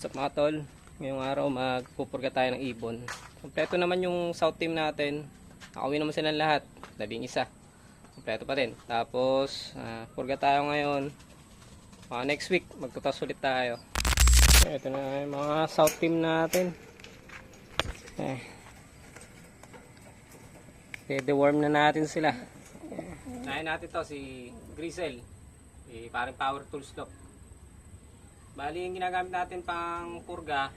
Sa mga tol, ngayong araw magpupurga tayo ng ibon. Kompleto naman yung south team natin. Nakauwi naman silang lahat. Labing isa. Kompleto pa rin. Tapos, ah, purga tayo ngayon. Mga next week, magtutas ulit tayo. Ito na yung mga south team natin. Eh. De-worm na natin sila. Nahin natin to si Grisel. Si parang power tools lock. Bali, yung ginagamit natin pang purga,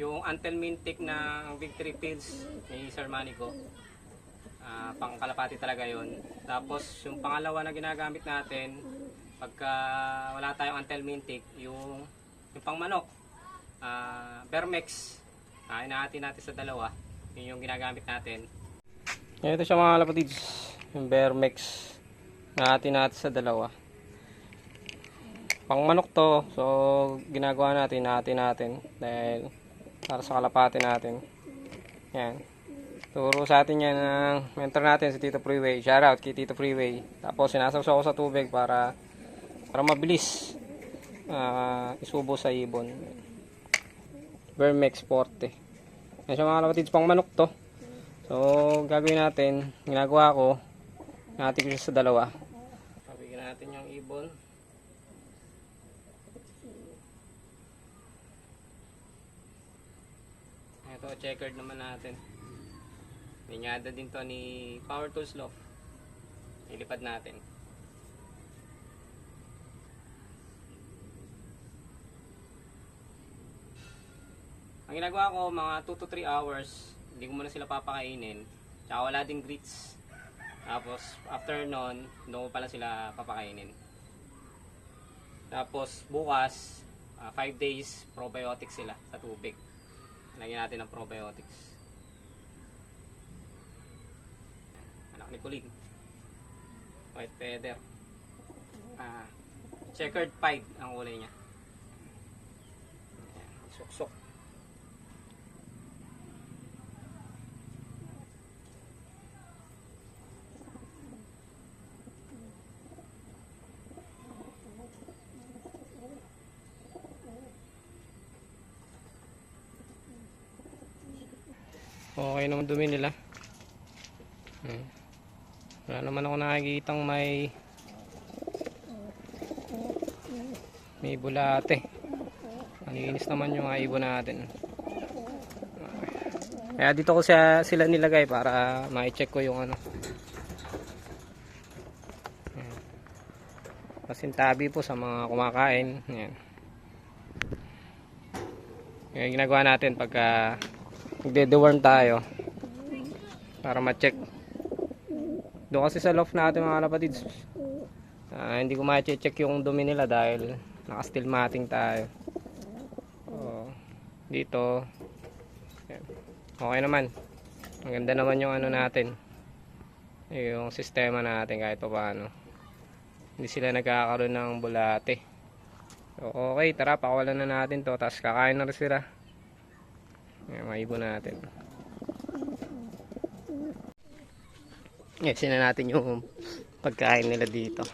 yung Antel Mintic na Victory Pills ni Sir Manico. Ah, pang kalapati talaga yon. Tapos, yung pangalawa na ginagamit natin, pagka wala tayong Antel Mintic, yung, yung pang manok, ah, Bermex. Ah, inaati natin sa dalawa. Yun yung ginagamit natin. Ito siya mga kalapatids, yung Bermex. Naati natin sa dalawa pang manok to so ginagawa natin natin natin dahil para sa kalapati natin. Yan. Turo sa atin yan ng mentor natin si Tito Freeway. Shout out kay Tito Freeway. Tapos sinasawsaw ko sa tubig para para mabilis ah, isubo sa ibon. Vermex Forte. Yan siya mga kapatids pang manok to. So gagawin natin ginagawa ko natin ko siya sa dalawa. Pabigyan natin yung ibon Ito, checkered naman natin. Linyada din to ni Power Tools Loft. Ilipad natin. Ang ginagawa ko, mga 2 to 3 hours, hindi ko muna sila papakainin. Tsaka wala ding grits. Tapos, after nun, doon ko pala sila papakainin. Tapos, bukas, 5 days, probiotics sila sa tubig. Lagyan natin ng probiotics. Anak ni Colin. White feather. Ah, checkered pied ang kulay niya. Ayan, Suksok. Okay naman dumi nila. Hmm. Wala naman ako nakikitang may may bulate. Malinis naman yung mga ibon natin. Kaya dito ko siya, sila nilagay para ma-check ko yung ano. Ayan. Pasintabi po sa mga kumakain. Ayan. Yung ginagawa natin pagka magde-deworm tayo. Para ma-check. Doon kasi sa loft natin mga kapatids. Ah, hindi ko ma-check yung dumi nila dahil naka-steel matting tayo. Oh, dito. Okay naman. Ang ganda naman yung ano natin. Yung sistema natin kahit pa paano hindi sila nagkakaroon ng bulate. So, okay tara pakawalan na natin to. Tapos kakain na rin sila Ayan, mga ibon natin. Yes, na natin yung pagkain nila dito.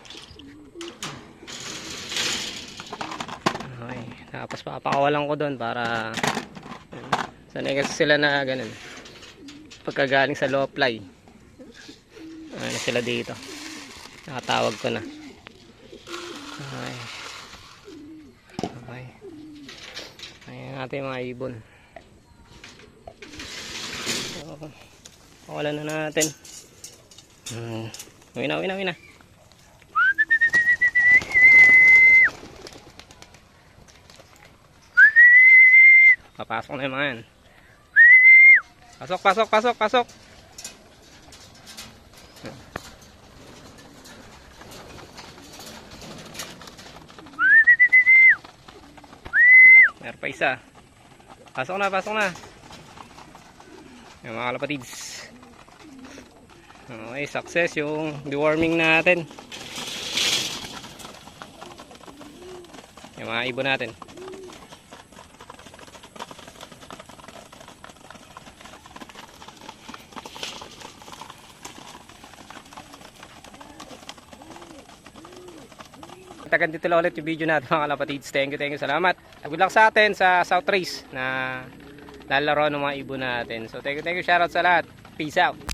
Okay. Tapos papakawalan ko doon para sanay kasi sila na ganun. Pagkagaling sa low fly. Ano sila dito. Nakatawag ko na. Okay. Okay. Ayan natin mga ibon. Pakawalan na natin. Hmm. Uwi na, uwi na, uwi na. Papasok na yung. Pasok, pasok, pasok, pasok. Meron pa isa. Pasok na, pasok na. Yung mga kalapatids. Okay, success yung deworming natin. Yung mga ibon natin. Tagan dito lang ulit yung video natin mga kalapatids. Thank you, thank you. Salamat. Good luck sa atin sa South Race na lalaro ng mga ibon natin. So thank you, thank you. Shoutout sa lahat. Peace out.